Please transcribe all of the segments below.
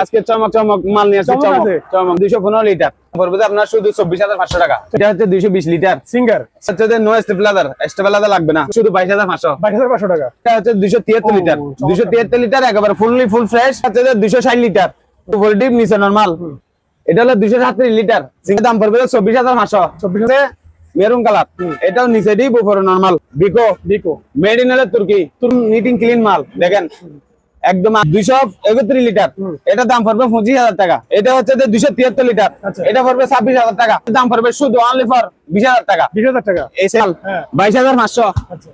আজকে চমক চমক মাল নিয়ে আসছে চমক চমক দুইশো পনেরো লিটার। পড়বে যে আপনার শুধু চব্বিশ হাজার পাঁচশো টাকা। এটা হচ্ছে দুইশো বিশ লিটার। সিঙ্গার হচ্ছে নো স্টেবিলাদার স্টেবিলাদার লাগবে না। শুধু বাইশ হাজার পাঁচশো। বাইশ হাজার পাঁচশো টাকা। এটা হচ্ছে দুইশো তিয়াত্তর লিটার। দুইশো তিয়াত্তর লিটার একেবারে ফুললি ফুল ফ্রেশ হচ্ছে দুইশো ষাট লিটার। ফুল ডিপ নিচে নর্মাল এটা হলো দুইশো সাতত্রিশ লিটার। সিঙ্গের দাম পড়বে চব্বিশ হাজার পাঁচশো। চব্বিশ মেরুন কালার এটাও নিচে ডিপ উপরে নর্মাল বিকো ডিকো মেড ইন তুর্কি। নিটিং ক্লিন মাল। দেখেন। একদম দুইশো একত্রিশ লিটার। এটা দাম পড়বে পঁচিশ হাজার টাকা। এটা হচ্ছে যে দুইশো তিয়াত্তর লিটার। আচ্ছা। এটা পড়বে ছাব্বিশ হাজার টাকা। দাম পড়বে শুধু অনলি ফর বিশ হাজার টাকা। বিশ হাজার টাকা? এই সেল হ্যাঁ। বাইশ হাজার পাঁচশো। আচ্ছা।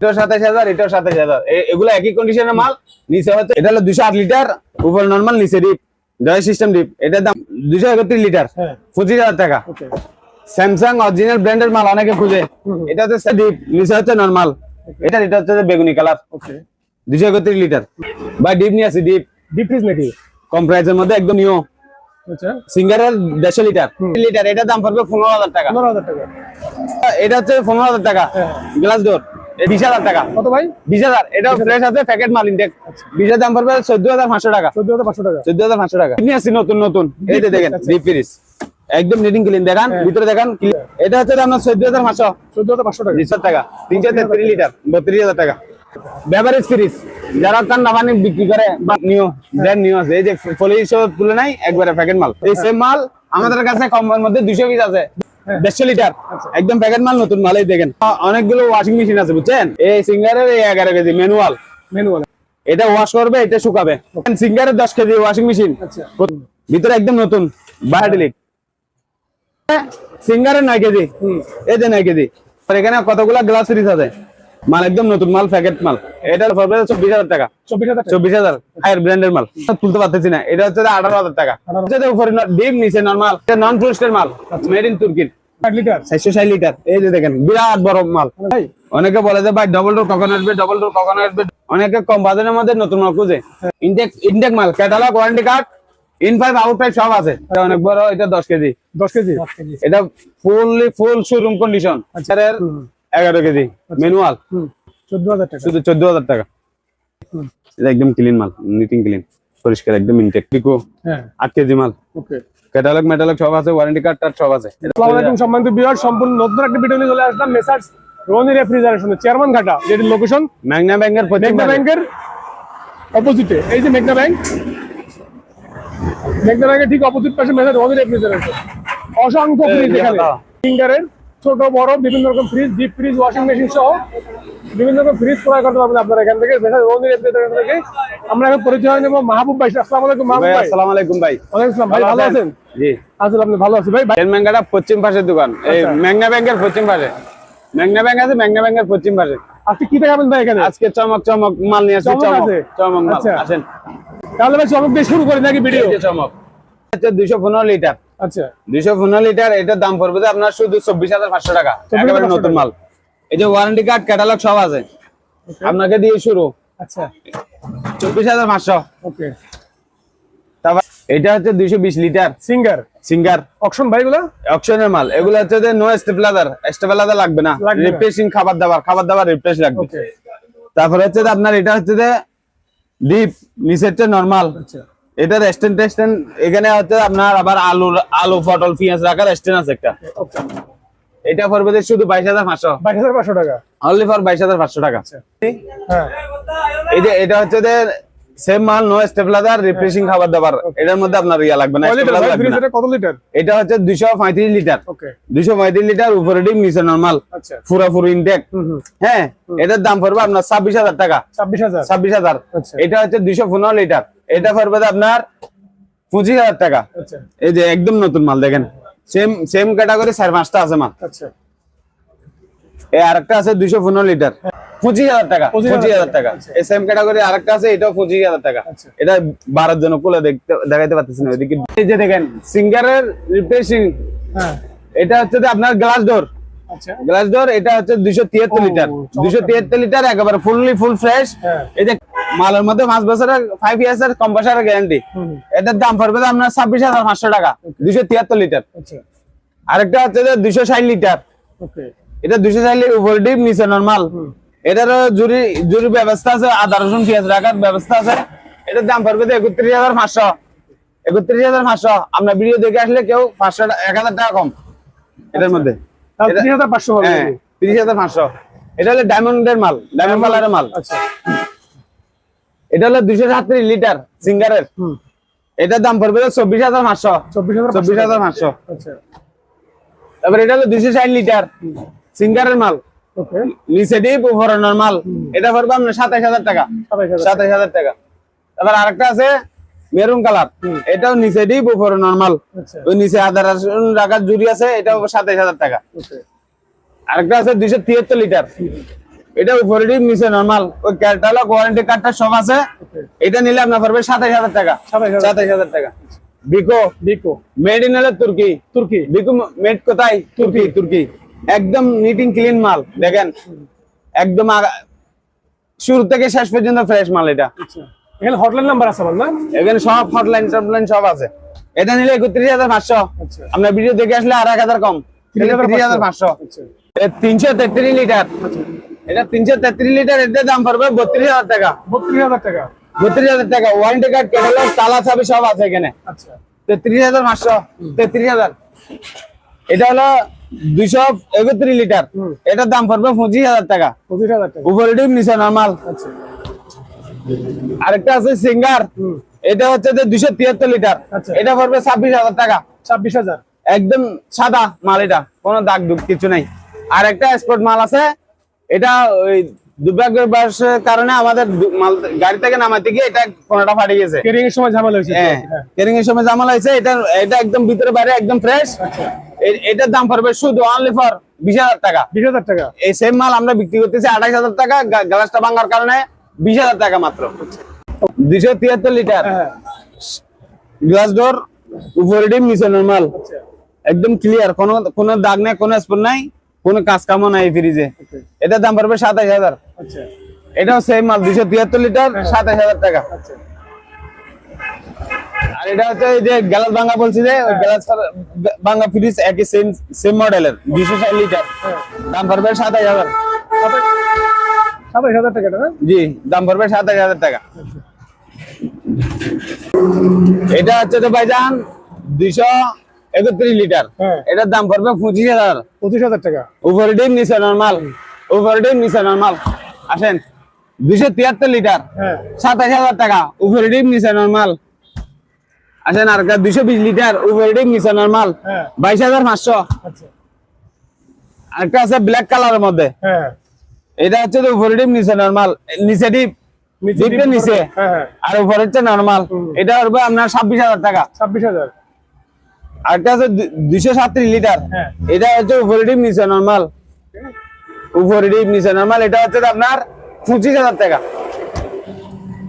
এটাও সাতাশ হাজার এটাও সাতাশ হাজার। এগুলো একই কন্ডিশনের মাল। নিচে হচ্ছে এটা হলো দুশো আট লিটার। উপর নর্মাল নিচে ডিপ সিস্টেম ডিপ এটার দাম দুশো একত্রিশ লিটার। হ্যাঁ। পঁচিশ হাজার টাকা। স্যামসাং অরিজিনাল ব্র্যান্ডের মাল অনেকে খুঁজে। এটা হচ্ছে ডিপ নিচে হচ্ছে নর্মাল এটা এটা হচ্ছে যে বেগুনি কালার দুশো একত্রিশ লিটার। বা ডিপ নিয়ে আসি ডিপ ডিপ ফ্রিজ নাকি? কম প্রাইসের মধ্যে একদম নিও আচ্ছা। সিঙ্গারের দেড়শো লিটার। লিটার এটার দাম পড়বে পনেরো হাজার টাকা। পনেরো হাজার টাকা। এটা হচ্ছে পনেরো হাজার টাকা। হ্যাঁ। গ্লাস ডোর বিশ হাজার টাকা। কত ভাই? বিশ হাজার। এটা ফ্রেশ আছে প্যাকেট মাল ইনটেক বিশ হাজার দাম পড়বে চোদ্দ হাজার পাঁচশো টাকা। চোদ্দ হাজার পাঁচশো টাকা। চোদ্দ হাজার পাঁচশো টাকা। নিয়ে আসছি নতুন নতুন। এই দেখেন আচ্ছা। ডিপ ফ্রিজ একদম নিটিং ক্লিন দেখান ভিতরে দেখান। এটা হচ্ছে আপনার চোদ্দ হাজার পাঁচশো। চোদ্দ হাজার পাঁচশো টাকা। বিশ টাকা। তিনশো তেত্রিশ লিটার বত্রিশ হাজার টাকা। বেভারেজ ফ্রিজ যারা বিক্রি করে বা ব্র্যান্ড নিও আছে এই যে ফলি হিসেবে তুলে নাই একবারে প্যাকেট মাল। এই সেম মাল আমাদের কাছে কমের মধ্যে দুশো পিস আছে দেড়শো লিটার একদম প্যাকেট মাল নতুন দেখেন। অনেকগুলো ওয়াশিং মেশিন আছে বুঝছেন? এই সিঙ্গারের এই এগারো কেজি ম্যানুয়াল বলে এটা ওয়াশ করবে এটা শুকাবে। সিঙ্গারের দশ কেজি ওয়াশিং মেশিন আচ্ছা। ভিতরে একদম নতুন বায়োডিলিক সিঙ্গারের নয় কেজি। এই যে নয় কেজি। এখানে কতগুলা গ্লাস ফ্রিজ আছে? মাল একদম নতুন মাল প্যাকেট মাল। এটা পড়বে চব্বিশ হাজার টাকা। চব্বিশ হাজার হায়ার ব্র্যান্ডের মাল। তুলতে পারতেছি না। এটা হচ্ছে আঠারো হাজার টাকা। উপরে ডিপ নিচে নর্মাল নন টুরিস্টের মাল। মেড ইন তুর্কির লিটার চারশো ষাট লিটার এই যে দেখেন বিরাট বড় মাল। ভাই। অনেকে বলে যে ভাই ডবল ডোর কখন আসবে ডবল ডোর কখন আসবে অনেকে কম বাজারের মধ্যে নতুন মাল খুঁজে। ইনটেক ইনটেক মাল catalogue warranty card in five out five সব আছে। এটা অনেক বড় এটা দশ কেজি। দশ কেজি। এটা ফুললি ফুল শোরুম কন্ডিশন এগারো কেজি। ম্যানুয়াল? হুম চোদ্দ হাজার টাকা। শুধু চোদ্দ হাজার টাকা। এটা একদম ক্লিন মাল নিটিং ক্লিন পরিষ্কার একদম ইনটেক পিকো হ্যাঁ। আট কেজি মাল। ওকে। ক্যাটালগ মেটালগ সব আছে ওয়ারেন্টি কার্ড টার্ড সব আছে। আসসালামু আলাইকুম সম্মানিত বিহার সম্পূর্ণ নতুন একটা ভিডিও নিয়ে চলে আসলাম। মেসার্স রনি রেফ্রিজারেশনের চেয়ারম্যান ঘাটা যেটির লোকেশন ম্যাগনা ব্যাংকের পাশে। ব্যাংকের অপোজিটে এই যে মেঘনা ব্যাংক মেঘনা ব্যাংকের ঠিক অপোজিট পাশে মেসার্স রনি রেফ্রিজারেশন অসংখ্য ফ্রিজ এখানে। ফিঙ্গারের ছোট বড় বিভিন্ন রকম fridge deep fridge washing machine সহ বিভিন্ন রকম ফ্রিজ ক্রয় করতে পারবেন আপনারা এখান থেকে। আমরা এখন পরিচয় নেব মাহবুব ভাই। আসসালামু আলাইকুম মাহবুব ভাই ভাই। আসসালামু আলাইকুম ভাই। ওয়ালাইকুম আসসালাম। ভাই ভালো আছেন? জি। আসলে আপনি ভালো আছেন। ভাই ম্যাঙ্গাটা পশ্চিম পাশের দোকান। এই আচ্ছা। ব্যাংকের পশ্চিম পাশে। ম্যাগনা ব্যাংক আছে ম্যাগনা ব্যাংকের পশ্চিম পাশে। আজকে কি দেখাবেন ভাই এখানে? আজকে চমক চমক মাল নিয়ে আসছি চমক চমক মাল। আচ্ছা। আসেন। তাহলে ভাই চমক দিয়ে শুরু করি নাকি ভিডিও? চমক। দুইশো পনেরো লিটার। আচ্ছা। দুইশো পনেরো লিটার এটার দাম পড়বে যে আপনার শুধু চব্বিশ হাজার পাঁচশো টাকা। একেবারে নতুন মাল। এই যে ওয়ারেন্টি কার্ড ক্যাটালগ সব আছে। আপনাকে দিয়ে শুরু। আচ্ছা। ওকে তারপর এটা হচ্ছে লিটার। সিঙ্গার সিঙ্গার অকশন ভাইগুলো অপশনের মাল। এগুলো হচ্ছে যে নো স্টেপলাদার স্টেপলাদার লাগবে না। রিফ্রেশিং খাবার দাবার। খাবার দাবার রিফ্রেশ লাগবে। তারপরে হচ্ছে আপনার এটা হচ্ছে যে ডিপ নিচেরটা নরমাল আচ্ছা। এটা রেস্টুরেন্ট টেস্টেন্ট এখানে হচ্ছে আপনার আবার আলু আলু পটল পেঁয়াজ রাখার রেস্টুরেন্ট আছে একটা। এটা পড়বে শুধু বাইশ হাজার পাঁচশো। বাইশ হাজার পাঁচশো টাকা? অনলি ফর বাইশ হাজার পাঁচশো টাকা। হ্যাঁ। এই যে এটা হচ্ছে যে সেম মাল নো স্টেপলাদার রিফ্রেশিং খাবার দাবার। এটার মধ্যে আপনার ইয়া লাগবে না কত লিটার এটা হচ্ছে দুইশো পঁয়ত্রিশ লিটার ওকে দুইশো পঁয়ত্রিশ লিটার উপরে ডিম নিচে নর্মাল আচ্ছা। পুরোপুরি ইনটেক হ্যাঁ এটার দাম পড়বে আপনার ছাব্বিশ হাজার টাকা। ছাব্বিশ হাজার? ছাব্বিশ হাজার। আচ্ছা। এটা হচ্ছে দুইশো পনেরো লিটার এটা পড়বে আপনার পঁচিশ হাজার টাকা। আচ্ছা। এই যে একদম নতুন মাল দেখেন। সেম সেম ক্যাটাগরি চার পাঁচটা আছে মাল। আচ্ছা। এই আরেকটা আছে দুইশো পনেরো লিটার। পঁচিশ হাজার টাকা 25,000 পঁচিশ হাজার টাকা। এই সেম ক্যাটাগরি আরেকটা আছে এটাও পঁচিশ হাজার টাকা। আচ্ছা। এটা বারোর জন্য কোলে দেখতে দেখাইতে পারতেছি না ওইদিকে। এই যে দেখেন সিঙ্গারের রিপ্লেসিং হ্যাঁ। এটা হচ্ছে যে আপনার গ্লাস ডোর আচ্ছা গ্লাস ডোর এটা হচ্ছে দুইশো তিয়াত্তর লিটার। দুইশো তিয়াত্তর লিটার একেবারে ফুললি ফুল ফ্রেশ। এই যে মালের মধ্যে পাঁচ বছরের ফাইভ ইয়ার্স এর গ্যারান্টি এটার দাম পড়বে আপনার ছাব্বিশ হাজার পাঁচশো টাকা দুইশো তিয়াত্তর লিটার। আচ্ছা। আরেকটা হচ্ছে যে দুইশো ষাট লিটার। ওকে এটা দুইশো ষাট লিটার উপর ডিপ নিচে নর্মাল এটারও জুরি জুরি ব্যবস্থা আছে আদা রসুন পেঁয়াজ রাখার ব্যবস্থা আছে। এটার দাম পড়বে একত্রিশ হাজার পাঁচশো। একত্রিশ হাজার পাঁচশো। আপনার ভিডিও দেখে আসলে কেউ পাঁচশো এক হাজার টাকা কম। এটার মধ্যে। তাহলে হাজার পাঁচশো হবে হ্যাঁ তিরিশ হাজার পাঁচশো। এটা হলো ডায়মন্ডের মাল ডায়মন্ড কালারের মাল। আচ্ছা। এটা হলো দুইশো সাতত্রিশ লিটার সিঙ্গারের এটার দাম পড়বে চব্বিশ হাজার পাঁচশো। চব্বিশ হাজার চব্বিশ হাজার পাঁচশো। আচ্ছা। তারপর এটা হলো দুইশো ষাট লিটার সিঙ্গারের মাল। নিচে ডিপ উপরে নর্মাল এটা পড়বে আপনার সাতাইশ হাজার টাকা। সাতাইশ হাজার টাকা। তারপর আরেকটা আছে মেরুন কালার। এটাও নিচে ডিপ উপরে নর্মাল আচ্ছা। ওই নিচে আধার রাখার জুড়ি আছে এটাও সাতাইশ হাজার টাকা। আরেকটা আছে দুইশো তিয়াত্তর লিটার। এটা উপরে ডিপ নিচে নর্মাল ওই ক্যারটা হলো ওয়ারেন্টি কার্ডটা সব আছে। এটা নিলে আপনার পড়বে সাতাইশ হাজার টাকা। সাতাইশ হাজার। টাকা। বিকো বিকো মেড ইন হলো তুর্কি। তুর্কি। বিকু মেড কোথায়? তুর্কি। তুর্কি একদম নিটিং ক্লিন মাল দেখেন। একদম শুরু থেকে শেষ পর্যন্ত ফ্রেশ মাল এটা। আচ্ছা। এখানে হটলাইন নাম্বার আছে আমার না? এখানে সব হটলাইন সব আছে। এটা নিলে একত্রিশ হাজার পাঁচশো। আচ্ছা। আপনার ভিডিও দেখে আসলে আর এক হাজার কম। তিরিশ হাজার পাঁচশো। আচ্ছা। তিনশো তেত্রিশ লিটার। এটা তিনশো তেত্রিশ লিটার দাম পড়বে বত্রিশ হাজার টাকা। বত্রিশ হাজার টাকা। বত্রিশ হাজার টাকা। ওয়ারেন্টি কার্ড ক্যাটালগ তালা চাবি সব আছে এখানে। আচ্ছা। তেত্রিশ হাজার পাঁচশো। তেত্রিশ হাজার। এটা হলো দুইশো একত্রিশ লিটার। এটার দাম পড়বে পঁচিশ হাজার টাকা। পঁচিশ হাজার টাকা। উপরে ডিম নিচে নর্মাল। আচ্ছা। আরেকটা আছে সিঙ্গার এটা হচ্ছে যে দুইশো তিয়াত্তর লিটার। আচ্ছা। এটা পড়বে ছাব্বিশ হাজার টাকা। ছাব্বিশ হাজার। একদম সাদা মাল এটা। কোনো দাগ দুগ কিছু নাই। আর একটা স্পোর্ট মাল আছে। এটা ওই দুর্ভাগ্যের কারণে আমাদের মাল গাড়ি থেকে নামাতে গিয়ে এটা কোনটা ফাটে গেছে। কেরিং এর সময় ঝামেলা হয়েছে। হ্যাঁ। কেরিং এর সময় জামাল হয়েছে। এটা এটা একদম ভিতরে বাইরে একদম ফ্রেশ আচ্ছা। এটার দাম পড়বে শুধু অনলি ফর বিশ হাজার টাকা। বিশ হাজার টাকা। এই সেম মাল আমরা বিক্রি করতেছি আঠাইশ হাজার টাকা। গ্লাসটা ভাঙার কারণে বিশ হাজার টাকা মাত্র। দুইশো তিয়াত্তর লিটার। হ্যাঁ। গ্লাস ডোর উপরে ডিম নিচে নর্মাল। আচ্ছা। একদম ক্লিয়ার কোনো কোনো দাগ নাই কোনো স্পট নাই কোনো কাজ কামও নাই ফ্রিজে এটার দাম পড়বে সাতাইশ হাজার। আচ্ছা। এটাও সেম মাল দুইশো তিয়াত্তর লিটার সাতাইশ হাজার টাকা। আচ্ছা। আর এটা হচ্ছে এই যে গ্যালাস ভাঙা বলছি যে ওই গ্যালাস ভাঙা ফ্রিজ একই সেম সেম মডেলের দুইশো ষাট লিটার। হ্যাঁ। দাম পড়বে সাতাইশ হাজার। সাতাইশ হাজার টাকা না? জি দাম পড়বে সাতাইশ হাজার টাকা। এটা হচ্ছে তো ভাইজান দুইশো একত্রিশ লিটার। হ্যাঁ। এটার দাম পড়বে পঁচিশ হাজার। পঁচিশ হাজার টাকা। উপরে ডিম নিচে নর্মাল উপরে ডিম নিচে নর্মাল আসেন দুইশো তিয়াত্তর লিটার। হ্যাঁ। সাতাইশ হাজার টাকা। উপরে ডিম নিচে নর্মাল আসেন আর দুইশো বিশ লিটার। উপরে ডিম নিচে নর্মাল বাইশ হাজার পাঁচশো। আচ্ছা। আরেকটা আছে ব্ল্যাক কালারের মধ্যে। হ্যাঁ। এটা হচ্ছে যে উপরে ডিম নিচে নর্মাল নিচে ডিপ নিচে ডিপটা নিচে আর উপরে হচ্ছে নর্মাল এটা হবে আপনার ছাব্বিশ হাজার টাকা। ছাব্বিশ হাজার। আরেকটা আছে দুইশো সাতত্রিশ লিটার। হ্যাঁ। এটা হচ্ছে উপরে ডিম নিচে নর্মাল উপরে ডিপ নিচে নর্মাল এটা হচ্ছে আপনার পঁচিশ হাজার টাকা।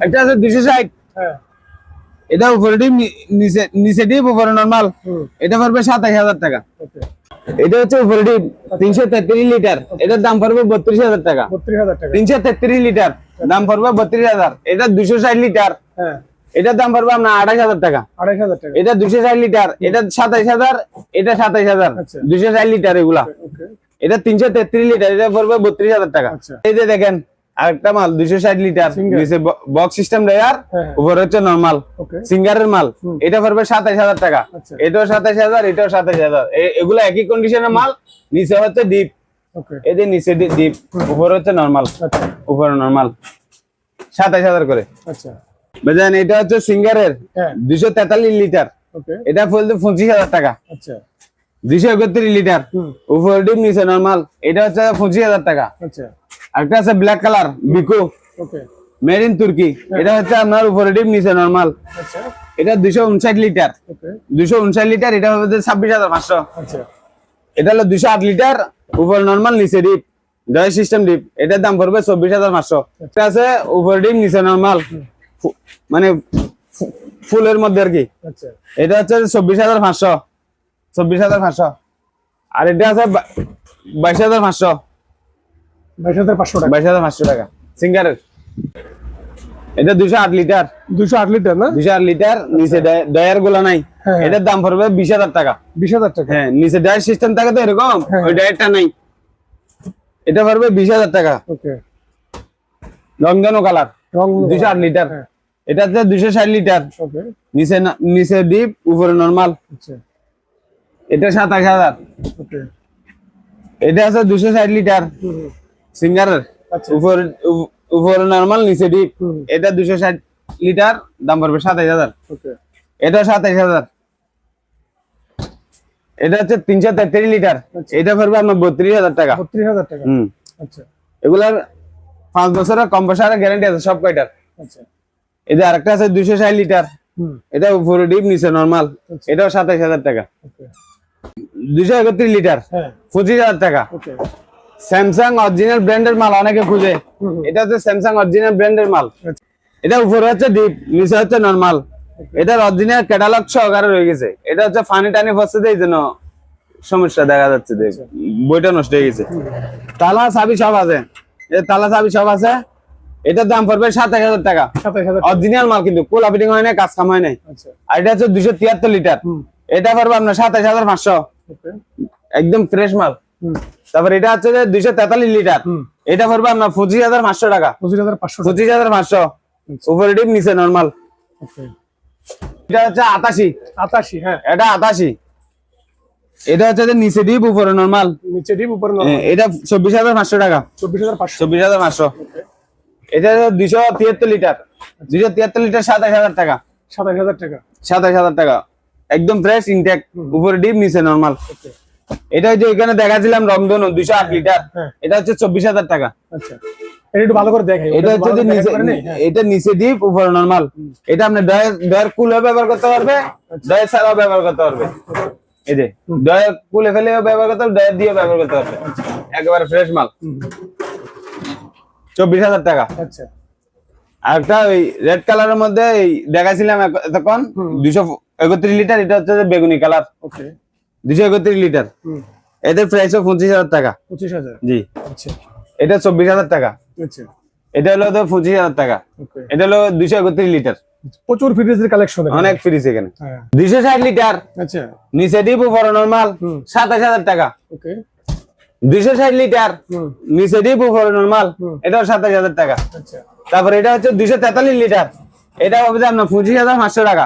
একটা আছে দুইশো ষাট। হ্যাঁ। এটা উপরে ডিপ নিচে নিচে ডিপ উপরে নর্মাল এটা পড়বে সাতাশ হাজার টাকা। এটা হচ্ছে উপরে তিনশো তেত্রিশ লিটার। এটার দাম পড়বে বত্রিশ হাজার টাকা। তিনশো তেত্রিশ লিটার। দাম পড়বে বত্রিশ হাজার। এটা দুশো ষাট লিটার। হ্যাঁ। এটার দাম পড়বে আপনার আঠাশ হাজার টাকা। আড়াইশ হাজার টাকা। এটা দুশো ষাট লিটার। এটা সাতাইশ হাজার। এটা সাতাইশ হাজার। আচ্ছা। দুশো ষাট লিটার এগুলা। এটা তিনশো তেত্রিশ লিটার। এটা পড়বে বত্রিশ হাজার টাকা। আচ্ছা। এই যে দেখেন আরেকটা মাল দুশো ষাট লিটার। নিচে বক্স সিস্টেম দেয়ার হ্যাঁ। উপরে হচ্ছে নর্মাল সিঙ্গারের মাল। এটা পড়বে সাতাইশ হাজার টাকা। আচ্ছা। এটাও সাতাইশ হাজার এটাও সাতাইশ হাজার। এগুলো একই কন্ডিশনের মাল নিচে হচ্ছে ডিপ এই যে নিচে ডিপ উপরে হচ্ছে নর্মাল আচ্ছা। উপরে নর্মাল সাতাইশ হাজার করে। আচ্ছা। বুঝলেন এটা হচ্ছে সিঙ্গারের হ্যাঁ। দুশো তেতাল্লিশ লিটার। এটা ফুলতে পঁচিশ হাজার টাকা। আচ্ছা। একত্রিশ লিটার। উপরে নিচে নর্মাল এটা হচ্ছে পঁচিশ হাজার টাকা। আছে ব্ল্যাক কালার বিকো ওকে মেড ইন তুর্কি এটা হচ্ছে আপনার উপরে নিচে নর্মাল আচ্ছা। এটা উনষাট লিটার। উনষাট লিটার এটা ছাব্বিশ হাজার পাঁচশো। আচ্ছা। এটা হলো আট লিটার উপরে নর্মাল নিচে ডিপ ডয় সিস্টেম ডিপ এটার দাম পড়বে চব্বিশ হাজার পাঁচশো। এটা আছে উপরে নিচে নর্মাল মানে ফুলের মধ্যে আর কি। আচ্ছা। এটা হচ্ছে চব্বিশ হাজার পাঁচশো। চব্বিশ হাজার পাঁচশো। আর এটা আছে বাইশ হাজার পাঁচশো। বাইশ হাজার পাঁচশো টাকা। বাইশ হাজার পাঁচশো টাকা। সিঙ্গারের। এটা দুশো আট লিটার। দুশো আট লিটার না? দুশো আট লিটার নিচে ডয়- ডয়ারগুলো নাই। হ্যাঁ। এটার দাম পড়বে বিশ হাজার টাকা। বিশ হাজার টাকা। হ্যাঁ নিচে ডয়ার সিস্টেম থাকে তো এরকম হ্যাঁ। ওই ডয়ারটা নাই। এটা পড়বে বিশ হাজার টাকা। ওকে। রংধনু কালার। দুশো আট লিটার। হ্যাঁ। এটা হচ্ছে দুশো ষাট লিটার। নিচে না- নিচে ডিপ উপরে নর্মাল। আচ্ছা। এটা সাতাশ হাজার। এটা আছে দুশো ষাট লিটার। সিঙ্গারের। আচ্ছা। উপরে নর্মাল নিচে ডিপ এটা দুশো ষাট লিটার দাম পড়বে সাতাশ হাজার। এটা সাতাশ হাজার। এটা হচ্ছে তিনশো তেত্রিশ লিটার। এটা পড়বে আপনার বত্রিশ হাজার টাকা। বত্রিশ হাজার টাকা। হুম। আচ্ছা। এগুলার পাঁচ বছরের কম বছরের গ্যারান্টি আছে সব কয়টার? আচ্ছা। এটা আরেকটা আছে দুইশো ষাট লিটার। এটা উপরে ডিপ নিচে নর্মাল আচ্ছা। এটাও সাতাশ হাজার টাকা। দুইশো একত্রিশ লিটার। হ্যাঁ। পঁচিশ হাজার টাকা। স্যামসাং অরিজিনাল ব্র্যান্ডের মাল অনেকে খুঁজে। এটা হচ্ছে স্যামসাং অরিজিনাল ব্র্যান্ডের মাল। আচ্ছা। এটা উপরে হচ্ছে ডিপ নিচে হচ্ছে নর্মাল এটার অরিজিনাল ক্যাটালগ সহকারে রয়ে গেছে। এটা হচ্ছে ফানি টানি ফসতে এই জন্য সমস্যা দেখা যাচ্ছে যে বইটা নষ্ট হয়ে গেছে। তালা চাবি সব আছে। তালা চাবি সব আছে। এটার দাম পড়বে সাতাশ হাজার টাকা। অরিজিনাল মাল কিন্তু কোলা ফিটিং হয় না কাজ কাম হয় নাই। আচ্ছা। আর এটা হচ্ছে দুশো তিয়াত্তর লিটার। এটা পড়বে আপনার সাতাশ হাজার পাঁচশো। একদম ফ্রেশ মাল। তারপর এটা হচ্ছে যে দুইশো তেতাল্লিশ লিটার। এটা পড়বে আপনার পঁচিশ হাজার পাঁচশো টাকা। পঁচিশ হাজার পাঁচশো পঁচিশ হাজার পাঁচশো। উপরে ডিপ নিচে নর্মাল। এটা হচ্ছে আটাশি। আটাশি হ্যাঁ। এটা আটাশি। এটা হচ্ছে নিচে ডিপ উপরে নর্মাল। নিচে ডিপ উপরে এটা চব্বিশ হাজার পাঁচশো টাকা। চব্বিশ হাজার পাঁচশো। চব্বিশ হাজার পাঁচশো। এটা দুইশো তিয়াত্তর লিটার। দুইশো তিয়াত্তর লিটার সাতাশ হাজার টাকা। সাতাশ হাজার টাকা। সাতাশ হাজার টাকা। একদম ফ্রেশ ইনটেক উপরে ডিপ নিচে নর্মাল এটা হচ্ছে এখানে দেখাছিলাম রংধনু দুইশো আট লিটার হ্যাঁ। এটা হচ্ছে চব্বিশ হাজার টাকা। আচ্ছা। এটা একটু ভালো করে দেখাই। এটা হচ্ছে যে নিচে এটা নিচে ডিপ উপরে নরমাল এটা আপনি ডয়ের ডয়ের কুলে ব্যবহার করতে পারবে ডয়ের ছাড়াও ব্যবহার করতে পারবে। এই যে ডয়ের কুলে ফেলেও ব্যবহার করতে পারবে ডয়ের দিয়ে ব্যবহার করতে পারবে। একেবারে ফ্রেশ মাল। চব্বিশ হাজার টাকা। আচ্ছা। আর একটা ওই রেড কালারের মধ্যে দেখাছিলাম এতক্ষণ দুইশো একত্রিশ লিটার এটা হচ্ছে বেগুনি কালার। ওকে দুইশো একত্রিশ লিটার। হুম। এদের প্রাইস পঁচিশ হাজার টাকা। পঁচিশ হাজার? জি। আচ্ছা। এটা চব্বিশ হাজার টাকা। আচ্ছা। এটা হলো তো পঁচিশ হাজার টাকা। এটা হলো দুইশো একত্রিশ লিটার। প্রচুর ফ্রিজের কালেকশন অনেক ফ্রিজ এখানে। হ্যাঁ। দুইশো ষাট লিটার। আচ্ছা। নিচে ডিপ উপরে নর্মাল সাতাশ হাজার টাকা। ওকে দুইশো ষাট লিটার। নিচে ডিপ উপরে নর্মাল এটাও সাতাশ হাজার টাকা। আচ্ছা। তারপর এটা হচ্ছে দুইশো তেতাল্লিশ লিটার। এটা হবে আপনার পঁচিশ হাজার পাঁচশো টাকা।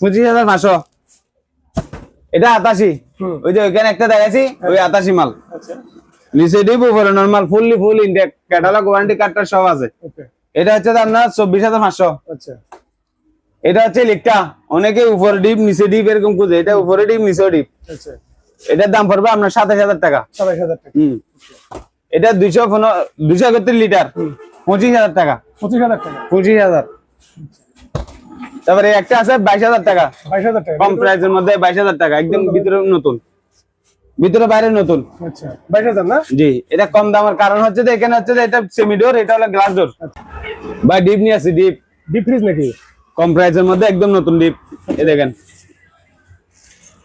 পঁচিশ হাজার পাঁচশো। এটা আতাশি। ওই যে ওইখানে একটা দেখাচ্ছি ওই আটাশি মাল। আচ্ছা। নিচে ডিপ উপরে normal fully full catalogue warranty কার্ডটা সব আছে। এটা হচ্ছে আপনার চব্বিশ হাজার পাঁচশো। আচ্ছা। এটা হচ্ছে লিকটা অনেকে উপরে ডিপ নিচে ডিপ এরকম খুঁজে। এটা উপরে ডিপ নিচে ডিপ। আচ্ছা। এটার দাম পড়বে আপনার সাতাশ হাজার টাকা। সাতাশ হাজার টাকা। এটা দুইশো দুইশো একত্রিশ লিটার। পঁচিশ হাজার টাকা। পঁচিশ হাজার টাকা। পঁচিশ হাজার। তারপরে একটা আছে বাইশ হাজার টাকা। বাইশ হাজার টাকা। কম প্রাইসের মধ্যে বাইশ হাজার টাকা একদম ভিতরে নতুন। ভিতরে বাইরে নতুন। আচ্ছা বাইশ হাজার না? জি এটা কম দামের কারণ হচ্ছে যে এখানে হচ্ছে যে এটা সেমি ডোর এটা হলো গ্লাস ডোর বা ডিপ নিয়ে আসি ডিপ ডিপ ফ্রিজ নাকি? কম প্রাইসের মধ্যে একদম নতুন ডিপ এ দেখেন।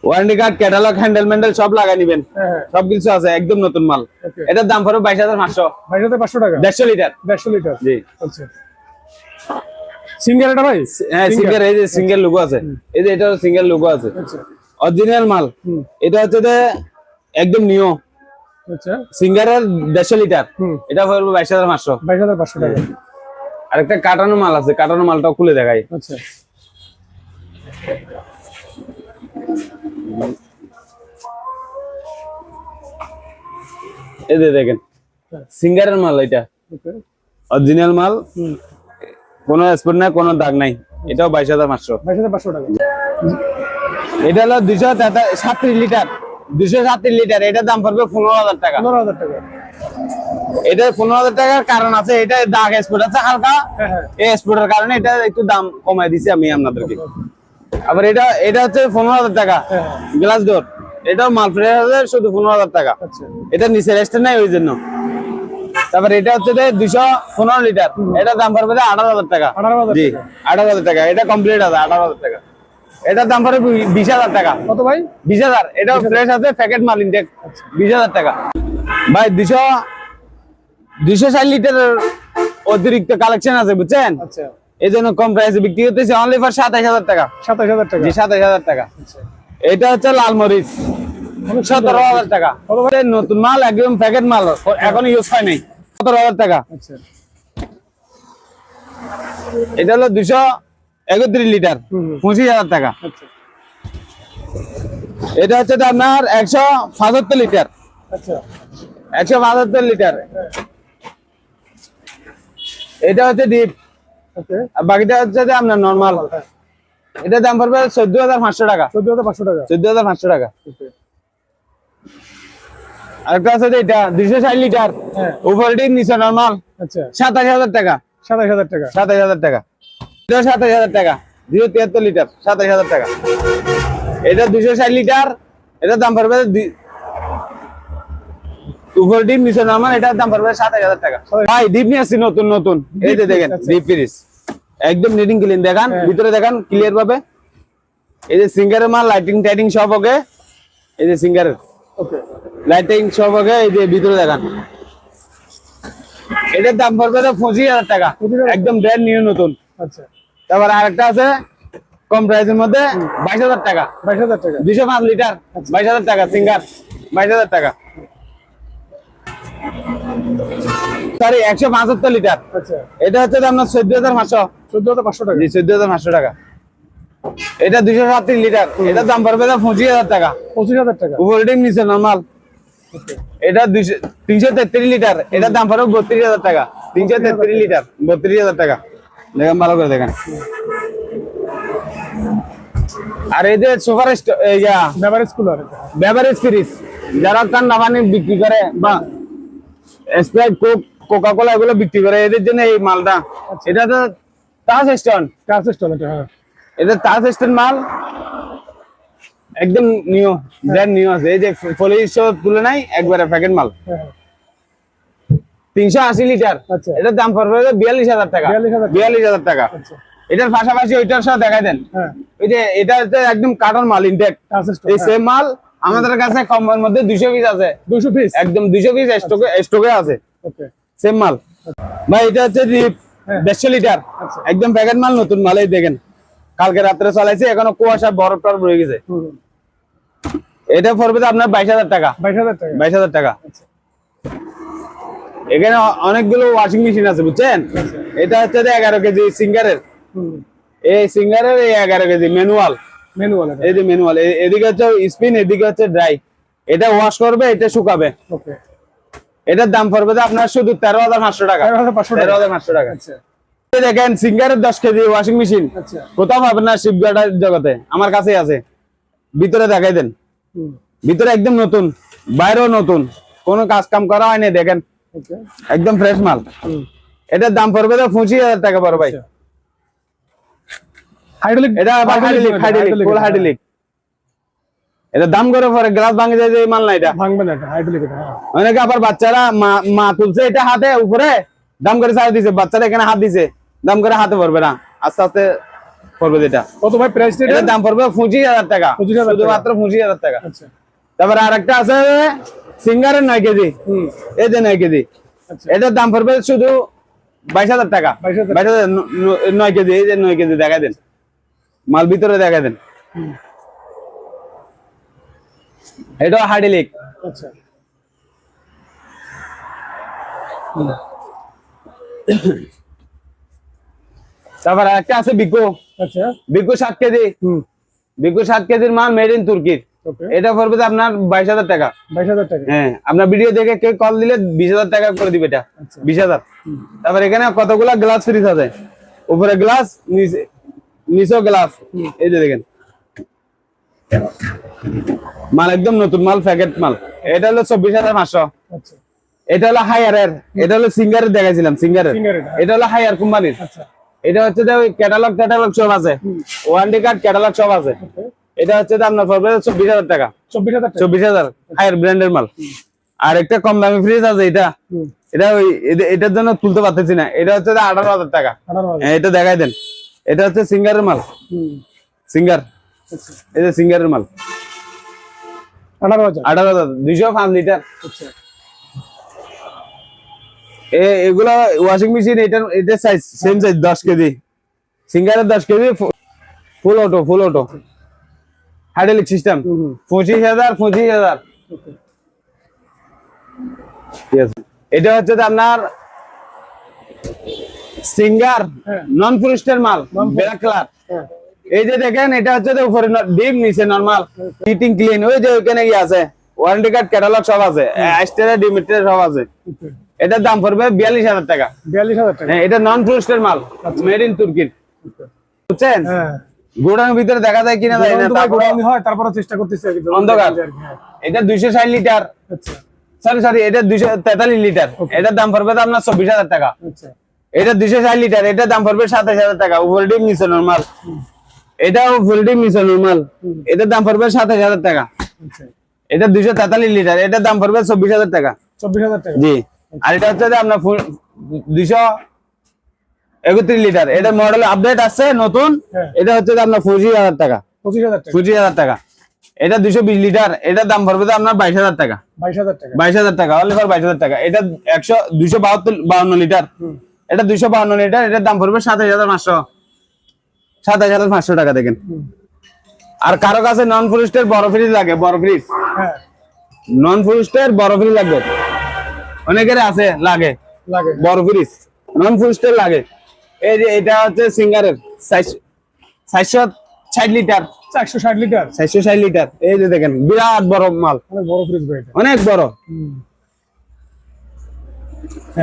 ওয়ারেন্টি কার্ড ক্যাটালগ হ্যান্ডেল ম্যান্ডেল সব লাগাই নিবেন। হ্যাঁ হ্যাঁ। সবকিছু আছে একদম নতুন মাল। এটার দাম পড়বে বাইশ হাজার পাঁচশো। বাইশ হাজার পাঁচশো টাকা? দেড়শো লিটার। দেড়শো লিটার? জি। আচ্ছা। সিঙ্গেল এটা ভাই? হ্যাঁ সিঙ্গেল এই যে সিঙ্গেল লোগো আছে। এই যে এটা সিঙ্গেল লোগো আছে। আচ্ছা। অরিজিনাল মাল। এটা হচ্ছে যে একদম নিও আচ্ছা। সিঙ্গারের দেড়শো লিটার। এটা পড়বে বাইশ হাজার পাঁচশো। বাইশ হাজার পাঁচশো টাকা। আরেকটা কাটানো মাল আছে। কাটানো মালটাও খুলে দেখাই। আচ্ছা। এই দেখেন। সিঙ্গারের মাল এটা। অরিজিনাল মাল। কোনো স্পট নাই কোনো দাগ নাই। এটাও বাইশ হাজার পাঁচশো। বাইশ হাজার পাঁচশো টাকা। এটা হলো দুইশো সাতত্রিশ লিটার। দুইশো সাতত্রিশ লিটার। এটার দাম পড়বে পনেরো হাজার টাকা। পনেরো হাজার টাকা। এটা পনেরো হাজার টাকার কারণ আছে এটা দাগ স্পট আছে হালকা। হ্যাঁ হ্যাঁ। এই স্পোর্টের কারণে এটা একটু দাম কমাই দিছি আমি আপনাদেরকে। আবার এটা এটা হচ্ছে পনেরো হাজার টাকা। হ্যাঁ গ্লাস ডোর এটাও মাল ফ্রেশ শুধু পনেরো হাজার টাকা। আচ্ছা। এটা নিচে রেস্ট নাই ওই জন্য। তারপর এটা হচ্ছে যে দুইশো পনেরো লিটার। এটার দাম পড়বে যে আঠারো হাজার টাকা। জি আঠারো হাজার টাকা। এটা কমপ্লিট আছে আঠারো হাজার টাকা। এটার দাম পড়বে বিশ হাজার টাকা। কত ভাই? বিশ হাজার। এটাও ফ্রেশ আছে প্যাকেট মাল ইনটেক বিশ হাজার টাকা। ভাই দুইশো দুইশো ষাট লিটারের অতিরিক্ত কালেকশন আছে বুঝছেন? আচ্ছা। এই জন্য কম প্রাইসে বিক্রি করতেছে অনলি ফর সাতাশ হাজার টাকা। সাতাশ হাজার টাকা। জি সাতাশ হাজার টাকা। আচ্ছা। এটা হচ্ছে লাল মরিচ। সতেরো হাজার টাকা। নতুন মাল একদম প্যাকেট মাল এখন ইউজ হয় নাই। সতেরো হাজার টাকা। আচ্ছা। এটা হলো দুশো একত্রিশ লিটার। পঁচিশ হাজার টাকা। আচ্ছা। এটা হচ্ছে আপনার একশো পঁচাত্তর লিটার। আচ্ছা। একশো পঁচাত্তর লিটার। এটা হচ্ছে ডিপ বাকিটা হচ্ছে যে আপনার নর্মাল এটা দাম পড়বে চোদ্দ হাজার পাঁচশো টাকা। চোদ্দ হাজার পাঁচশো টাকা। চোদ্দ হাজার পাঁচশো টাকা। আরেকটা আছে এটা দুইশো ষাট লিটার ডিপ নিচে নর্মাল আচ্ছা। সাতাশ হাজার টাকা। সাতাশ হাজার টাকা। সাতাশ হাজার টাকা। এটা সাতাশ হাজার টাকা। দুশো তিয়াত্তর লিটার সাতাশ হাজার টাকা। এটা দুশো ষাট লিটার এটার দাম পড়বে উপর ডিপ নিচে নর্মাল এটার দাম পড়বে সাতাশ হাজার টাকা। ভাই ডিপ নিয়ে আসছি নতুন নতুন। এই যে দেখেন আচ্ছা। ডিপ একদম নিটিং ক্লিন দেখান হ্যাঁ। ভিতরে দেখান ক্লিয়ার পাবে এই যে সিঙ্গারের মাল লাইটিং টাইটিং সব ওকে? এই যে সিঙ্গারের। লাইটিং সব ওকে এই যে ভিতরে দেখান। এটার দাম পড়বে তো পঁচিশ হাজার টাকা। একদম ব্র্যান্ড নিউ নতুন। আচ্ছা। তারপর আরেকটা আছে কম প্রাইসের মধ্যে বাইশ হাজার টাকা। বাইশ হাজার টাকা। দুশো পাঁচ লিটার বাইশ হাজার টাকা সিঙ্গার বাইশ হাজার টাকা। সরি একশো পঁচাত্তর লিটার আচ্ছা। এটা হচ্ছে আপনার চোদ্দ হাজার পাঁচশো। চোদ্দ হাজার পাঁচশো টাকা। চোদ্দ হাজার পাঁচশো টাকা। এটা দুশো সাতত্রিশ লিটার এটার দাম পড়বে তো পঁচিশ হাজার টাকা। পঁচিশ হাজার টাকা। উপরে নিচে নর্মাল এটা দুইশো তিনশো তেত্রিশ লিটার। এটার দাম পড়বে বত্রিশ হাজার টাকা। তিনশো তেত্রিশ লিটার। বত্রিশ হাজার টাকা। দেখেন ভালো করে দেখেন। আর এই যে সুপার বেভারেজ ফ্রিজ যারা ঠান্ডা পানি বিক্রি করে বা স্প্রাইট কোক কোকা কোলা এগুলো বিক্রি করে এদের জন্য এই মালটা। এটা তো তাজ স্টোন। কার সিস্টেম এটা হ্যাঁ। এটা তাজ স্টোন মাল। একদম নিউ ব্র্যান্ড নিউ আছে। এই যে পলিশ তুলে নাই একবারে প্যাকেট মাল। হ্যাঁ হ্যাঁ। তিনশো আশি লিটার আচ্ছা। এটার দাম পড়বে বিয়াল্লিশ হাজার টাকা। 42,000 বিয়াল্লিশ হাজার টাকা। আচ্ছা। এটার পাশাপাশি ওইটার সাথে দেখা দেন। হ্যাঁ। ওই যে এটা একদম কার্টন মাল ইনটেক এই সেম মাল আমাদের কাছে কমের মধ্যে দুশো পিস আছে। দুশো পিস একদম দুশো পিস স্টকে স্টকে আছে। ওকে সেম মাল। ভাই এটা হচ্ছে। দেড়শো লিটার আচ্ছা। একদম প্যাকেট মাল নতুন মালই দেখেন। কালকে রাত্রে চালাইছে এখনও কুয়াশা বরফ টরফ রয়ে গেছে। এটা পড়বে তো আপনার বাইশ হাজার টাকা। বাইশ হাজার টাকা। বাইশ হাজার টাকা। আচ্ছা। এখানে অনেকগুলো ওয়াশিং মেশিন আছে বুঝছেন? এটা হচ্ছে এগারো কেজি সিঙ্গারের। এই সিঙ্গারের এই এগারো কেজি ম্যানুয়াল ম্যানুয়াল এই যে ম্যানুয়াল এদিকে হচ্ছে স্পিন এদিকে হচ্ছে ড্রাই এটা ওয়াশ করবে এটা শুকাবে। ওকে এটার দাম পড়বে আপনার শুধু তেরো হাজার পাঁচশো টাকা। তেরো হাজার পাঁচশো টাকা। আচ্ছা। দেখেন সিঙ্গারের দশ কেজি ওয়াশিং মেশিন আচ্ছা। কোথাও পাবেন না শিবগার্ডের জগতে আমার কাছেই আছে। ভিতরে দেখাই দেন। ভিতরে একদম নতুন বাইরেও নতুন। কোনো কাজ কাম করা হয়নি দেখেন। একদম ফ্রেশ মাল। এটার দাম পড়বে তো পঁচিশ হাজার টাকা পড়বে ভাই। আচ্ছা। এটা হাইড্রোলিক হাইড্রোলিক ফুল হাইড্রোলিক এটা দাম করে পরে গ্লাস ভাঙে যায় যে মাল না এটা। ভাঙবে না হাইড্রোলিক হ্যাঁ। অনেকে আবার বাচ্চারা মা মা তুলছে এটা হাতে উপরে। দাম করে ছাড়া দিছে বাচ্চারা এখানে হাত দিছে। দাম করে হাতে পড়বে না। আস্তে আস্তে পড়বে যেটা। কত ভাই প্রাইস এটা দাম পড়বে পঁচিশ হাজার টাকা। 25,000 শুধুমাত্র পঁচিশ হাজার টাকা। আচ্ছা। তারপরে আরেকটা আছে সিঙ্গারের নয় কেজি। হুম। এই যে নয় কেজি। আচ্ছা। এটার দাম পড়বে শুধু বাইশ হাজার টাকা। 22,000 বাইশ হাজার ন- ন- নয় কেজি। এই যে নয় কেজি দেখা দেন। মাল ভিতরে দেখা দেন। এটা হার্ডিলিক আচ্ছা। তারপর একটা আছে বিকো। আচ্ছা। বিকো সাত কেজি। হুম। সাত কেজির মাল মেড ইন তুর্কির এটা পড়বে আপনার বাইশ হাজার টাকা। বাইশ হাজার টাকা। হ্যাঁ আপনার ভিডিও দেখে কেউ কল দিলে বিশ হাজার টাকা করে দিবে এটা। আচ্ছা। বিশ হাজার। তারপর এখানে কতগুলা গ্লাস ফ্রিজ আছে? উপরে গ্লাস নিচে নিচেও গ্লাস এই যে দেখেন। মাল একদম নতুন মাল প্যাকেট মাল। এটা হলো চব্বিশ হাজার পাঁচশো। আচ্ছা। এটা হলো হায়ারের এটা হলো সিঙ্গারের দেখাইছিলাম সিঙ্গারের হ্যাঁ। এটা হলো হায়ার কোম্পানির আচ্ছা। এটা হচ্ছে যে ক্যাটালগ ক্যাটালগ সব আছে। ওয়ারেন্টি কার্ড ক্যাটালগ সব আছে। এটা হচ্ছে আপনার পড়বে চব্বিশ হাজার টাকা। চব্বিশ হাজার টাকা। চব্বিশ হাজার হায়ার ব্র্যান্ডের মাল। আর একটা কম দামি ফ্রিজ আছে এটা। এটা ওই এটার জন্য তুলতে পারতেছি না। এটা হচ্ছে আঠারো হাজার টাকা। হ্যাঁ, এটা দেখাই দেন। এটা হচ্ছে সিঙ্গারের মাল। সিঙ্গার। এটা সিঙ্গারের মাল। আঠারো হাজার। আঠারো হাজার। দুইশো পাঁচ লিটার আচ্ছা। এগুলা ওয়াশিং মেশিন এটার এটার সাইজ সেম সাইজ দশ কেজি। সিঙ্গারের দশ KG full auto full auto hydraulic system হুম হুম। পঁচিশ হাজার পঁচিশ হাজার। ওকে ঠিক আছে এটা হচ্ছে আপনার সিঙ্গার। নন ফ্রুস্টের মাল ব্ল্যাক কালার হ্যাঁ। এই যে দেখেন এটা হচ্ছে যে উপরে ডিপ নিচে নরমাল ফিটিং ক্লিন ওই যে ওখানে কি আছে? ওয়ারেন্টি কার্ড ক্যাটালগ সব আছে। অ্যাস্টেরা ডিমিটার সব আছে। এটার দাম পড়বে বিয়াল্লিশ হাজার টাকা। বিয়াল্লিশ হাজার টাকা। হ্যাঁ, এটা নন ফ্রুস্টের মাল মেড ইন তুর্কির বুঝছেন? হ্যাঁ। গোডাউনের ভিতরে দেখা যায় কিনা যায় না গোডাউন তারপরে হয় তারপরে চেষ্টা করতেছি অন্ধকার। হ্যাঁ। এটা দুইশো ষাট লিটার। আচ্ছা। সরি সরি এটা দুইশো তেতাল্লিশ লিটার। এটার দাম পড়বে তো আপনার চব্বিশ হাজার টাকা। আচ্ছা। এটা দুইশো ষাট লিটার এটার দাম পড়বে সাতাশ হাজার টাকা। উপরে ডিম নিচে নর্মাল এটা উপরে ডিম নিচে নর্মাল এটার দাম পড়বে সাতাশ হাজার টাকা। আচ্ছা। এটা দুইশো তেতাল্লিশ লিটার এটার দাম পড়বে চব্বিশ হাজার টাকা। চব্বিশ হাজার টাকা। জি। আর এটা হচ্ছে যে আপনার দুইশো একত্রিশ লিটার। এটা মডেল আপডেট আছে নতুন। হ্যাঁ। এটা হচ্ছে যে আপনার পঁচিশ হাজার টাকা। পঁচিশ হাজার টাকা। পঁচিশ হাজার টাকা। এটা দুইশো বিশ লিটার। এটার দাম পড়বে তো আপনার বাইশ হাজার টাকা। বাইশ হাজার টাকা। বাইশ হাজার টাকা বাইশ হাজার টাকা। এটা একশো দুইশো বাহাত্তর বাউন্ন লিটার। এটা দুইশো বাউন্ন লিটার। এটার দাম পড়বে সাতাশ হাজার পাঁচশো। সাতাশ হাজার পাঁচশো টাকা দেখেন। আর কারও কাছে নন ফ্রুস্টের বড় ফ্রিজ লাগে বড় ফ্রিজ নন ফ্রুস্টের বড় ফ্রিজ লাগবে। অনেকের আছে লাগে। লাগে। বড় ফ্রিজ নন ফ্রুস্টের লাগে। এই যে এটা হচ্ছে সিঙ্গারের চারশো ষাট লিটার। চারশো ষাট লিটার? চারশো ষাট লিটার। এই যে দেখেন বিরাট বড় মাল। অনেক বড় ফ্রিজ অনেক বড়।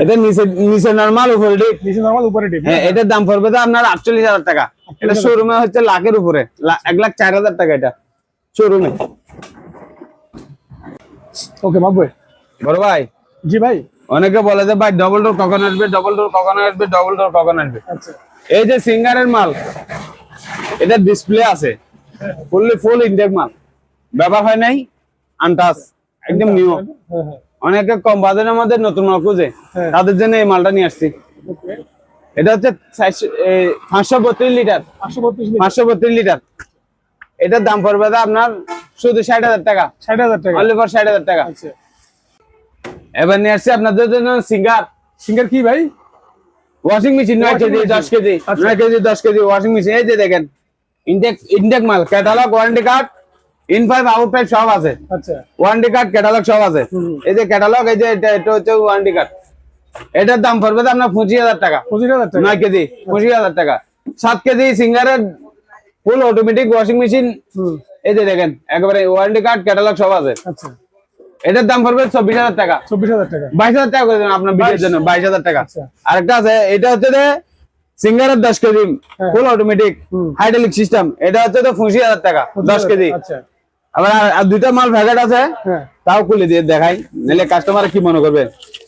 এটা নিচে নিচে নর্মাল উপরে ডিপ। নিচে নর্মাল উপরে ডিপ। হ্যাঁ এটার দাম পড়বে তো আপনার আটচল্লিশ হাজার টাকা। এটা শোরুমে হচ্ছে লাখের উপরে। এক লাখ চার হাজার টাকা এটা শোরুমে ওকে বড় ভাই। জি ভাই। অনেকে বলে যে ভাই ডবল ডোর কখন আসবে? ডবল ডোর কখন আসবে? ডবল ডোর কখন আসবে? আচ্ছা। এই যে সিঙ্গারের মাল এটা ডিসপ্লে আছে। ফুললি ফুল ইনটেক মাল। ব্যাপার হয় নাই? আনটাস একদম নিউ হ্যাঁ হ্যাঁ। অনেকে কম বাজারের মধ্যে নতুন মাল খুঁজে। হ্যাঁ। তাদের জন্য এই মালটা নিয়ে আসছি। এটা হচ্ছে চারশো- এই পাঁচশো বত্রিশ লিটার। পাঁচশো বত্রিশ লিটার। পাঁচশো বত্রিশ লিটার। এটার দাম পড়বে আপনার শুধু ষাট হাজার টাকা। ষাট হাজার টাকা। অনলি ফর ষাট হাজার টাকা। আচ্ছা। এবার নিয়ে আসছি আপনাদের জন্য সিঙ্গার সিঙ্গার কি ভাই? ওয়াশিং মেশিন নয় কেজি দশ কেজি। আচ্ছা। নয় কেজি দশ কেজি ওয়াশিং মেশিন এই যে দেখেন ইনটেক ইনটেক মাল catalogue warranty card in five out five সব আছে। আচ্ছা। ওয়ারেন্টি কার্ড ক্যাটালগ সব আছে। এই যে ক্যাটালগ এই যে এটা এটা হচ্ছে ওয়ারেন্টি কার্ড এটার দাম পড়বে আপনার পঁচিশ হাজার টাকা। পঁচিশ হাজার টাকা? নয় কেজি পঁচিশ হাজার টাকা। সাত কেজি সিঙ্গারের ফুল অটোমেটিক ওয়াশিং মেশিন এই যে দেখেন একেবারে ওয়ারেন্টি কার্ড ক্যাটালগ সব আছে। আচ্ছা। এটার দাম পড়বে চব্বিশ হাজার টাকা। চব্বিশ হাজার টাকা। বাইশ হাজার টাকা করে দেন আপনার ভিডিওর জন্য বাইশ হাজার টাকা। আচ্ছা। আরেকটা আছে এটা হচ্ছে যে সিঙ্গারের দশ KG. Full automatic hydraulic system এটা হচ্ছে তো পঁচিশ হাজার টাকা দশ কেজি। আচ্ছা। আবার আর- দুইটা মাল প্যাকেট আছে হ্যাঁ। তাও খুলে দিয়ে দেখাই নাহলে কাস্টমার কি মনে করবে?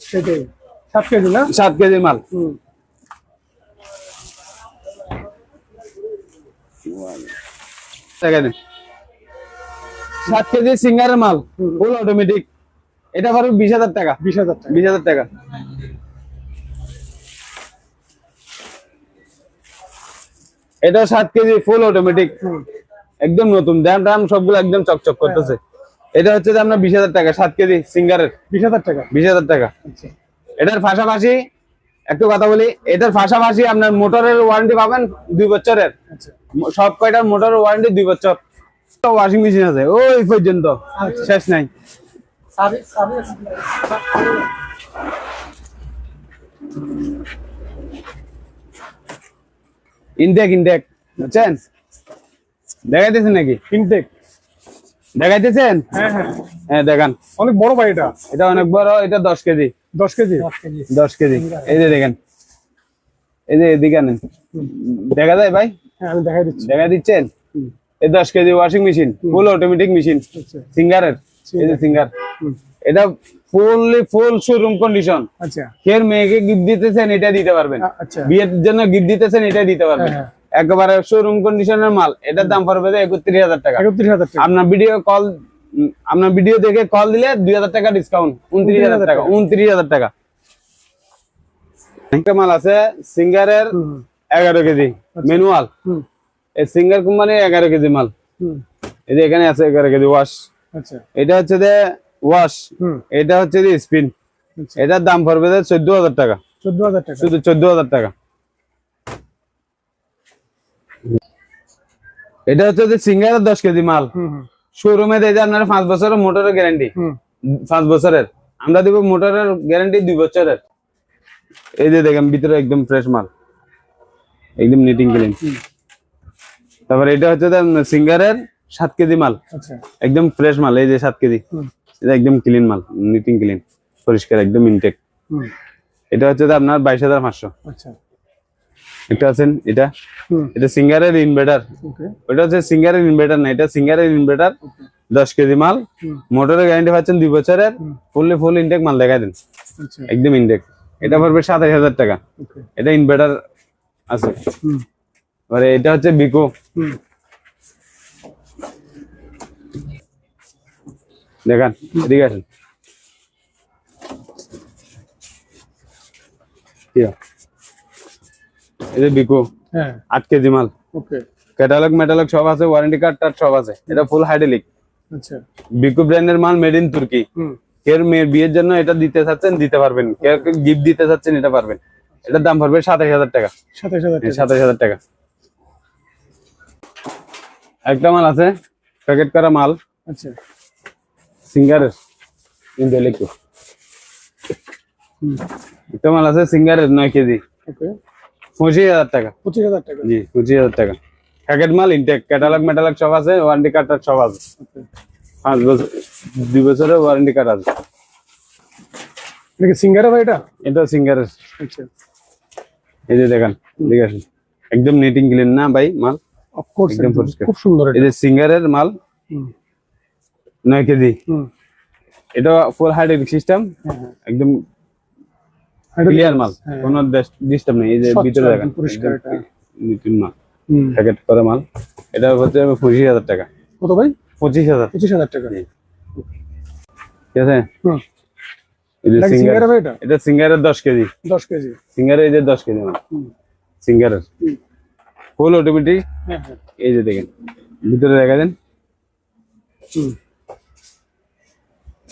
সেটাই। সাত কেজি না? সাত কেজি মাল। দিন। সাত কেজি সিঙ্গারের মাল ফুল অটোমেটিক এটা পড়বে বিশ হাজার টাকা। বিশ হাজার টাকা। বিশ হাজার টাকা। এটা সাত কেজি ফুল অটোমেটিক একদম নতুন। দাম টাম সবগুলো একদম চকচক করতেছে। এটা হচ্ছে যে আপনার বিশ হাজার টাকা সাত কেজি সিঙ্গারের। বিশ হাজার টাকা। বিশ হাজার টাকা। আচ্ছা। এটার পাশাপাশি একটু কথা বলি এটার পাশাপাশি আপনার মোটরের ওয়ারেন্টি পাবেন দুই বছরের। আচ্ছা। সব কয়টার মোটরের ওয়ারেন্টি দুই বছর? ওয়াশিং মেশিন আছে। ওই পর্যন্ত। শেষ নাই। ইনটেক ইনটেক বুঝছেন? দেখাইতেছেন নাকি? ইনটেক দেখাইতেছেন? হ্যাঁ হ্যাঁ। হ্যাঁ দেখান। অনেক বড় ভাই এটা। এটা অনেক বড় এটা দশ কেজি। দশ কেজি? দশ কেজি। এই যে দেখেন। এই যে এদিকে আনেন। দেখা যায় ভাই? হ্যাঁ আমি দেখাই দিচ্ছি। দেখা দিচ্ছেন? এই দশ KG washing machine full automatic machine আচ্ছা। সিঙ্গারের এই যে সিঙ্গার এটা ফুললি ফুল শোরুম কন্ডিশন আচ্ছা। কের মেয়েকে গিফট দিতেছেন এটা দিতে পারবেন। আচ্ছা। বিয়ের জন্য গিফট দিতেছেন এটা দিতে পারবেন। হ্যাঁ, একেবারে শোরুম কন্ডিশনের মাল এটার দাম পড়বে একত্রিশ হাজার টাকা। একত্রিশ হাজার টাকা। আপনার ভিডিও কল আপনার ভিডিও দেখে কল দিলে দুই হাজার টাকা ডিসকাউন্ট উনত্রিশ হাজার টাকা উনত্রিশ হাজার টাকা। মাল আছে সিঙ্গারের এগারো কেজি ম্যানুয়াল হুম। এই সিঙ্গার কোম্পানির এগারো কেজি মাল। এই যে এখানে আছে এগারো কেজি ওয়াশ আচ্ছা। এটা হচ্ছে যে ওয়াশ হুম। এটা হচ্ছে যে স্পিন আচ্ছা। এটার দাম পড়বে যে চোদ্দ হাজার টাকা। চোদ্দ হাজার টাকা। শুধু চোদ্দ হাজার টাকা। এটা হচ্ছে যে সিঙ্গারের দশ কেজি মাল। শোরুমে দেয় যে আপনার পাঁচ বছরের মোটরের গ্যারান্টি পাঁচ বছরের। আমরা দিব মোটরের গ্যারান্টি দুই বছরের। এই যে দেখেন ভিতরে একদম ফ্রেশ মাল। একদম নিটিং ক্লিন তারপরে এটা হচ্ছে সিঙ্গারের সাত কেজি মাল। আচ্ছা। একদম ফ্রেশ মাল এই যে সাত কেজি। এটা একদম ক্লিন মাল নিটিং ক্লিন পরিষ্কার একদম ইনটেক হুম। এটা হচ্ছে আপনার বাইশ হাজার পাঁচশো। আচ্ছা। একটা আছেন এটা? এটা সিঙ্গারের ইনভার্টার ওটা হচ্ছে সিঙ্গারের ইনভার্টার না এটা সিঙ্গারের ইনভার্টার দশ কেজি মাল। মোটরের গ্যারান্টি পাচ্ছেন দুই বছরের ফুললি ফুল ইনটেক মাল দেখা দেন। আচ্ছা। একদম ইনটেক এটা পড়বে সাতাশ হাজার টাকা। এটা ইনভার্টার আছে। এবারে এটা হচ্ছে বিকো দেখান এদিকে আসেন। এই যে বিকো হ্যাঁ। আট কেজি মাল। ওকে। ক্যাটালগ মেটালগ সব আছে ওয়ারেন্টি কার্ড টার্ড সব আছে। এটা ফুল আচ্ছা। বিকো ব্র্যান্ডের মাল মেড ইন তুর্কি মেয়ের বিয়ের জন্য এটা দিতে চাচ্ছেন দিতে পারবেন। কে গিফট দিতে চাচ্ছেন এটা পারবেন। এটার দাম পড়বে সাতাশ হাজার টাকা। সাতাশ হাজার টাকা। একটা মাল আছে প্যাকেট করা মাল। আচ্ছা। সিঙ্গারের হুম। একটা মাল আছে সিঙ্গারের নয় কেজি। পঁচিশ হাজার টাকা। পঁচিশ হাজার টাকা। জি পঁচিশ হাজার টাকা। প্যাকেট মাল ইনটেক ক্যাটালগ মেটালগ সব আছে ওয়ারেন্টি কার্ড সব আছে। পাঁচ বছর দুই বছরের ওয়ারেন্টি কার্ড আছে। এটা কি ভাই এটা? এটা সিঙ্গারের। আচ্ছা। এই যে দেখেন ঠিক আছে একদম নিটিং ক্লিন না ভাই মাল? অফকোর্স একদম পরিষ্কার। খুব সুন্দর এটা যে সিঙ্গারের মাল হুম। নয় কেজি। হুম। এটা ফুল হাইড্রোলিক সিস্টেম একদম এটা ক্লিয়ার মাল। হ্যাঁ। কোনো ডিস্টার্ব নেই। এই যে ভিতরে দেখেন পরিষ্কার এটা। নিটিং মাল। প্যাকেট করা মাল। এটা হচ্ছে পঁচিশ হাজার টাকা। কত ভাই? পঁচিশ হাজার। পঁচিশ হাজার টাকা। ঠিক আছে? হুম। এটা সিঙ্গার এটা? এটা সিঙ্গারের দশ কেজি। দশ কেজি। সিঙ্গারের এই যে দশ কেজি মাল। সিঙ্গারের। ফুল অটোমেটিক হ্যাঁ হ্যাঁ। এই যে দেখেন ভিতরে দেখা দেন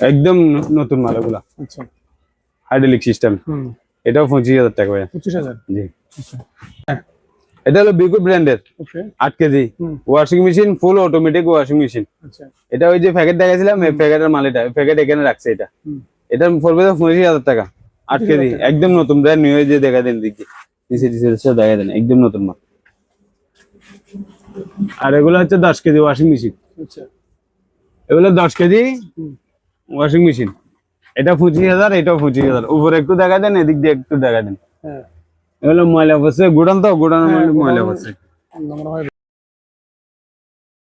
একদম নতুন মাল আচ্ছা। হাইড্রোলিক সিস্টেম এটাও পঁচিশ হাজার টাকা ভাইয়া। পঁচিশ হাজার? জি। আচ্ছা। এটা হলো বিকু ব্র্যান্ডের আট KG. Washing machine full automatic washing machine এটা ওই যে প্যাকেট দেখাছিলাম এই প্যাকেটের মাল এটা। প্যাকেট এখানে রাখছে এটা। এটা পড়বে তো পঁচিশ হাজার টাকা। আট কেজি। একদম নতুন ব্র্যান্ড নিউ যে দেখা দেন দিকে দেখা দেন। একদম নতুন মাল। আর এগুলো হচ্ছে দশ কেজি ওয়াশিং মেশিন আচ্ছা। এগুলো দশ কেজি ওয়াশিং মেশিন এটা পঁচিশ হাজার এটাও পঁচিশ হাজার। উপরে একটু দেখা দেন এদিক দিয়ে একটু দেখা দেন। হ্যাঁ। এগুলো ময়লা পড়ছে গুড়ান তো গুড়ানোর ময়লা পড়ছে হয়